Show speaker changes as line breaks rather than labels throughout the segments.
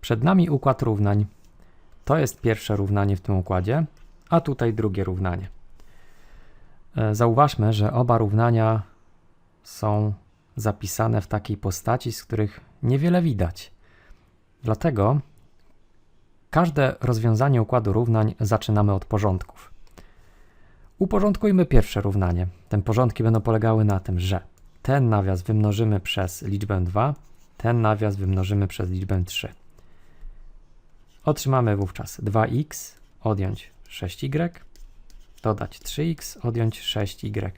Przed nami układ równań. To jest pierwsze równanie w tym układzie, a tutaj drugie równanie. E, Zauważmy, że oba równania są zapisane w takiej postaci, z których niewiele widać. Dlatego każde rozwiązanie układu równań zaczynamy od porządków. Uporządkujmy pierwsze równanie. Te porządki będą polegały na tym, że ten nawias wymnożymy przez liczbę 2, ten nawias wymnożymy przez liczbę 3. Otrzymamy wówczas 2x odjąć 6y, dodać 3x odjąć 6y.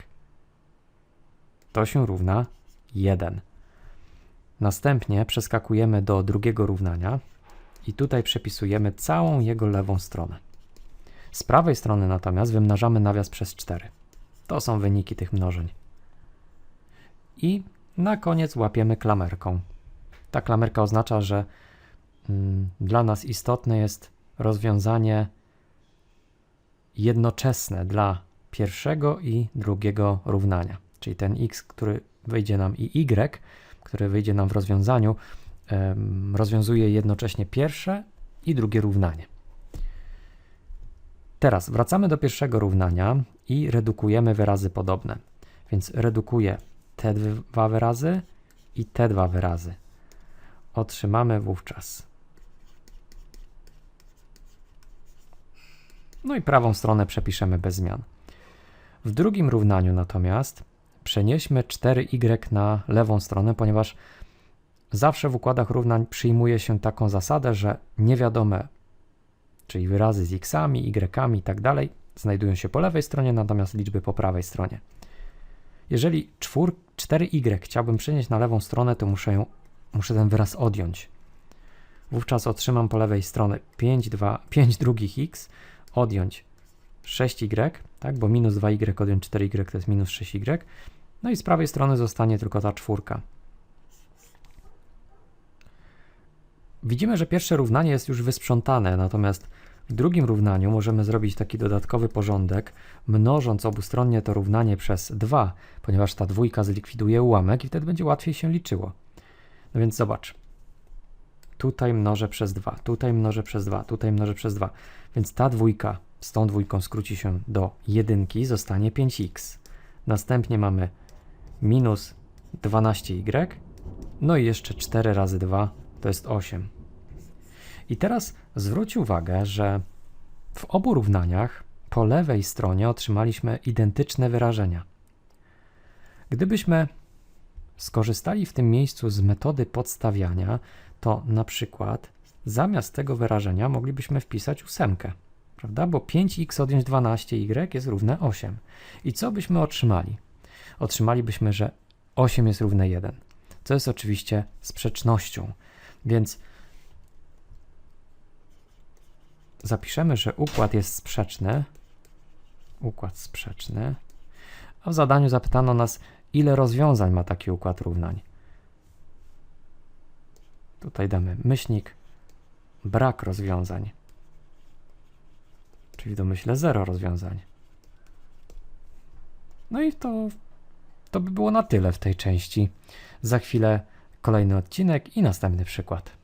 To się równa 1. Następnie przeskakujemy do drugiego równania i tutaj przepisujemy całą jego lewą stronę. Z prawej strony natomiast wymnażamy nawias przez 4. To są wyniki tych mnożeń. I na koniec łapiemy klamerką. Ta klamerka oznacza, że dla nas istotne jest rozwiązanie jednoczesne dla pierwszego i drugiego równania. Czyli ten x, który wyjdzie nam i y, który wyjdzie nam w rozwiązaniu, rozwiązuje jednocześnie pierwsze i drugie równanie. Teraz wracamy do pierwszego równania i redukujemy wyrazy podobne. Więc redukuję te dwa wyrazy i te dwa wyrazy. Otrzymamy wówczas. No i prawą stronę przepiszemy bez zmian. W drugim równaniu natomiast przenieśmy 4y na lewą stronę, ponieważ zawsze w układach równań przyjmuje się taką zasadę, że niewiadome, czyli wyrazy z x'ami, y'ami i tak dalej, znajdują się po lewej stronie, natomiast liczby po prawej stronie. Jeżeli czwór, 4y chciałbym przenieść na lewą stronę, to muszę, ją, muszę ten wyraz odjąć. Wówczas otrzymam po lewej stronie 5, 2, 5 drugich x, odjąć 6y, tak, bo minus 2y odjąć 4y to jest minus 6y. No i z prawej strony zostanie tylko ta czwórka. Widzimy, że pierwsze równanie jest już wysprzątane, natomiast w drugim równaniu możemy zrobić taki dodatkowy porządek, mnożąc obustronnie to równanie przez 2, ponieważ ta dwójka zlikwiduje ułamek i wtedy będzie łatwiej się liczyło. No więc zobacz. Tutaj mnożę przez 2, tutaj mnożę przez 2, tutaj mnożę przez 2. Więc ta dwójka z tą dwójką skróci się do jedynki, zostanie 5x. Następnie mamy minus 12y, no i jeszcze 4 razy 2 to jest 8. I teraz zwróć uwagę, że w obu równaniach po lewej stronie otrzymaliśmy identyczne wyrażenia. Gdybyśmy skorzystali w tym miejscu z metody podstawiania, to na przykład zamiast tego wyrażenia moglibyśmy wpisać ósemkę, prawda? Bo 5x odjąć 12y jest równe 8. I co byśmy otrzymali? Otrzymalibyśmy, że 8 jest równe 1, co jest oczywiście sprzecznością. Więc zapiszemy, że układ jest sprzeczny. Układ sprzeczny. A w zadaniu zapytano nas, ile rozwiązań ma taki układ równań. Tutaj damy myślnik, brak rozwiązań. Czyli w domyśle zero rozwiązań. No i to, to by było na tyle w tej części. Za chwilę kolejny odcinek i następny przykład.